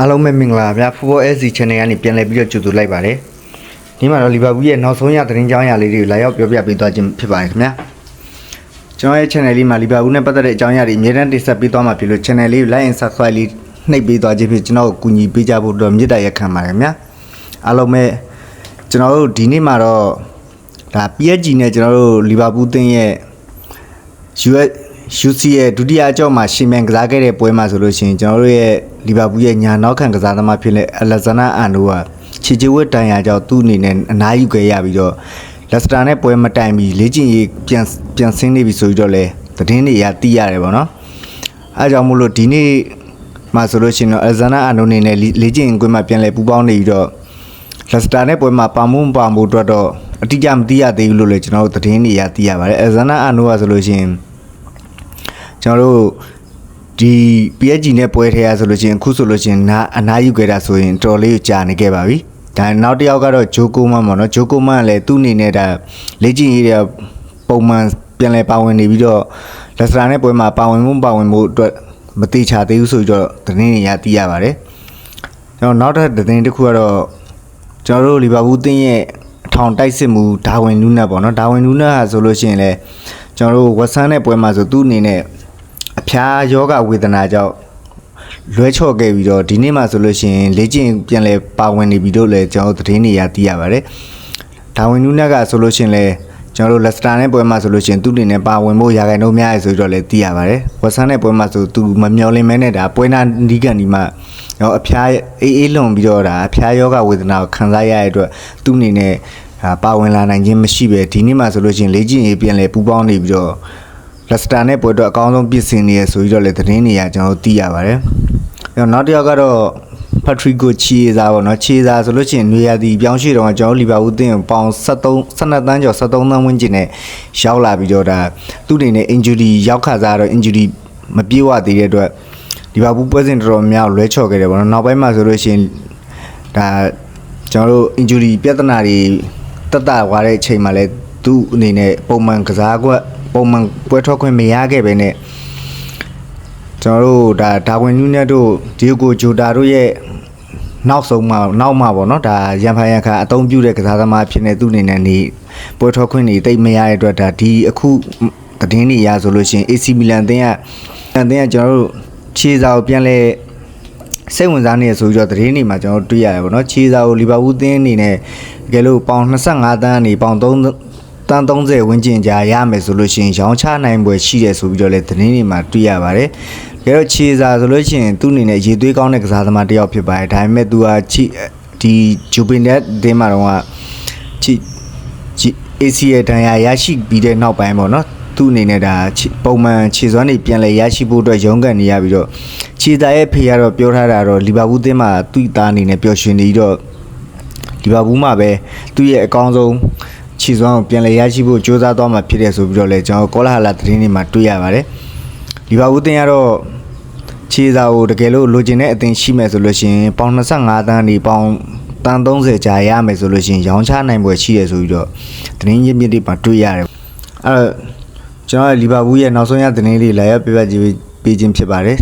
အားလုံးပဲမင်္ဂလာပါဗျာ Football SC Channel ကနေပြန်လည်ပြီးတော့ကြိုဆိုလိုက်ပါတယ်ဒီမှာတော့လီဗာပူးရဲ့နောက်ဆုံးရသတင်းကြောင်းအရာလေးတွေကိုလာရောက်ပြောပြပေးသွားခြင်းဖြစ်ပါတယ်ခင်ဗျာကျွန်တော်ရဲ့ channel လေးမှာလီဗာပူးနဲ့ပတ်သက်တဲ့အကြောင်းအရာတွေအများတန်းတင်ဆက်ပေးသွားမှာဖြစ်လို့ channel လေးကို like and subscribe လေးနှိပ်ပေးသွားခြင်းဖြစ်ကျွန်တော်ကိုကူညီပေးကြဖို့တော့မေတ္တာရက်ခံပါတယ်ခင်ဗျာအားလုံးပဲကျွန်တော်တို့ဒီနေ့မှာတော့ဒါ PSG နဲ့ကျွန်တော်တို့လီဗာပူးတင်းရဲ့ US UC ရဲ့ဒုတိယအကြောက်မှာရှင်မြန်ကစားခဲ့တဲ့ပွဲမှာဆိုလို့ရှိရင်ကျွန်တော်တို့ရဲ့ လီဗာပူးရဲ့ညာနောက်ခံကစားသမားဖြစ်တဲ့အလက်ဇန္ဒာအန်ဒိုကခြေချဝတ်တန်ရာကြောင့်သူ့အနေနဲ့အနားယူခဲ့ရပြီးတော့လက်စတာနဲ့ပွဲမတိုင်ပြီးလေ့ကျင့်ရေးပြန်ပြန်ဆင်းနေပြီဆိုပြီးတော့လဲသတင်းတွေရသိရတယ်ပေါ့နော်အဲဒါကြောင့်မို့လို့ဒီနေ့မှာဆိုလို့ရှိရင်တော့အလက်ဇန္ဒာအန်ဒိုအနေနဲ့လေ့ကျင့်ကွင်းမှာပြန်လဲပူးပေါင်းနေပြီးတော့လက်စတာနဲ့ပွဲမှာပါမှုမပါမှုအတွက်တော့အတိအကျမသိရသေးဘူးလို့လည်းကျွန်တော်တို့သတင်းတွေရသိရပါတယ်အလက်ဇန္ဒာအန်ဒိုကဆိုလို့ရှိရင်ကျွန်တော်တို့ ဒီ PSG နဲ့ပွဲထဲရဆိုလို့ချင်းအခုဆိုလို့ချင်းနာအနားယူခဲ့တာဆိုရင်တော်တော်လေးကိုကြာနေခဲ့ပါပြီဒါနောက်တစ်ယောက်ကတော့ဂျိုကိုမန်ပေါ့နော်ဂျိုကိုမန်ကလည်းသူ့အနေနဲ့ဒါလေ့ကျင့်ရေးတဲ့ပုံမှန်ပြန်လဲပါဝင်နေပြီးတော့လက်စတာနဲ့ပွဲမှာပါဝင်မှုပါဝင်မှုအတွက်မတိချသေးဘူးဆိုပြီးတော့သတင်းတွေရသိရပါတယ်ကျွန်တော်နောက်ထပ်သတင်းတစ်ခုကတော့ကျွန်တော်တို့လီဗာပူးတင်းရဲ့အထောင်တိုက်စစ်မှုဒါဝင်နူးနက်ပေါ့နော်ဒါဝင်နူးနက်ဟာဆိုလို့ရှိရင်လည်းကျွန်တော်တို့ဝက်ဆန်နဲ့ပွဲမှာဆိုသူ့အနေနဲ့အ ဖျားယောဂဝေဒနာကြောင့်လွဲချော့ခဲ့ပြီးတော့ဒီနေ့မှဆိုလို့ရှိရင်လေ့ကျင့်ပြန်လဲပါဝင်နေပြီလို့လည်းကျွန်တော်တို့သတင်းတွေရသိရပါတယ်ဒါဝင်နူးနက်ကဆိုလို့ရှိရင်လည်းကျွန်တော်တို့လက်စတာနဲ့ပွဲမှာဆိုလို့ရှိရင်သူ့အနေနဲ့ပါဝင်ဖို့ရာဂိုင်နှုန်းများရဆိုတော့လည်းသိရပါတယ်ဝက်ဆန်နဲ့ပွဲမှာဆိုသူမမျော်လင့်မဲနဲ့ဒါပွဲနာဒီကန်ဒီမှာတော့အဖျားအေးအေးလွန်ပြီးတော့ဒါအဖျားယောဂဝေဒနာကိုခံစားရတဲ့အတွက်သူ့အနေနဲ့ဒါပါဝင်လာနိုင်ခြင်းမရှိပဲဒီနေ့မှဆိုလို့ရှိရင်လေ့ကျင့်ရေးပြန်လဲပူးပေါင်းနေပြီးတော့ လက်စတာနဲ့ပွဲတော့အကောင်းဆုံးပြင်ဆင်နေရဆိုပြီးတော့လည်းသတင်းတွေရကျွန်တော်တို့သိရပါတယ်အဲ့တော့နောက်တစ်ယောက်ကတော့ဖက်ထရီကိုချီစာပေါ့နော်ချီစာဆိုလို့ရှိရင်နွေရာသီပြောင်းရွှေ့တော့ကျွန်တော်လီဗာပူးတင်းကိုပေါင်73 12တန်းကျော်73တန်းဝန်းကျင်နဲ့ရောက်လာပြီးတော့ဒါသူ့အနေနဲ့ injury ရောက်ခါစားတော့ injury မပြေဝသေးတဲ့အတွက်လီဗာပူးပွဲစဉ်တော်တော်များများလွဲချော်ခဲ့တယ်ပေါ့နော်နောက်ပိုင်းမှာဆိုလို့ရှိရင်ဒါကျွန်တော်တို့ injury ပြဿနာတွေတက်တာသွားတဲ့အချိန်မှာလဲသူ့အနေနဲ့ပုံမှန်ကစားကွက် ပုံမှန်ပွဲထွက်ခွင့်မရခဲ့ပဲနဲ့ကျွန်တော်တို့ဒါဒါဝင်နူးနဲ့တို့ဒီကိုဂျိုတာတို့ရဲ့နောက်ဆုံးမှနောက်မှပေါ့နော်ဒါရန်ဖိုင်ရခါအသုံးပြုတဲ့ကစားသမားဖြစ်နေသူ့အနေနဲ့နေပွဲထွက်ခွင့်တွေတိတ်မရတဲ့အတွက်ဒါဒီအခုသတင်းတွေရဆိုလို့ရှိရင် AC Milan အသင်းကအသင်းကကျွန်တော်တို့ခြေစာကိုပြန်လဲစိတ်ဝင်စားနေရဆိုပြီးတော့သတင်းတွေမှာကျွန်တော်တို့တွေ့ရတယ်ပေါ့နော်ခြေစာကိုလီဗာပူးအသင်းအနေနဲ့တကယ်လို့ပေါင်25တန်းအနေပေါင်3 တန်း30ဝန်းကျင်ကြာရမယ်ဆိုလို့ရှိရင်ရောင်းချနိုင်ပွဲရှိတယ်ဆိုပြီးတော့လည်းသတင်းတွေမှာတွေ့ရပါတယ်။ဒါတော့ခြေစာဆိုလို့ရှိရင်သူ့အနေနဲ့ရေသွေးကောင်းတဲ့ကစားသမားတစ်ယောက်ဖြစ်ပါတယ်။ဒါပေမဲ့သူကခြေဒီဂျူပင်နက်ဒင်းမှာတော့ကခြေခြေ AC ရဲ့ဒဏ်ရာရရှိပြီးတဲ့နောက်ပိုင်းပေါ့နော်။သူ့အနေနဲ့ဒါခြေပုံမှန်ခြေစွမ်းတွေပြန်လဲရရှိဖို့အတွက်ရုန်းကန်နေရပြီးတော့ခြေသားရဲ့ဖေကတော့ပြောထားတာတော့လီဗာပူးသင်းမှာသူ့သားအနေနဲ့ပျော်ရွှင်နေပြီးတော့ဒီဘာဘူးမှာပဲသူ့ရဲ့အကောင်းဆုံး ခြေစွမ်းကိုပြန်လည်ရရှိဖို့ကြိုးစားသွားမှာဖြစ်တယ်ဆိုပြီးတော့လည်းကျွန်တော်ကောလာဟလာသတင်းတွေမှာတွေ့ရပါတယ်ဒီဘာဘူးတင်ကတော့ခြေစာကိုတကယ်လို့လိုချင်တဲ့အသင်ရှိမယ်ဆိုလို့ရှိရင်ပေါင်25တန်းဒီပေါင်တန်း30ကြာရမယ်ဆိုလို့ရှိရင်ရောင်းချနိုင်ပွဲရှိတယ်ဆိုပြီးတော့သတင်းရင်းမြစ်တွေမှာတွေ့ရတယ်အဲ့တော့ကျွန်တော်လီဗာပူးရဲ့နောက်ဆုံးရသတင်းလေးလာရောက်ပြပြကြည့်ပေးခြင်းဖြစ်ပါတယ်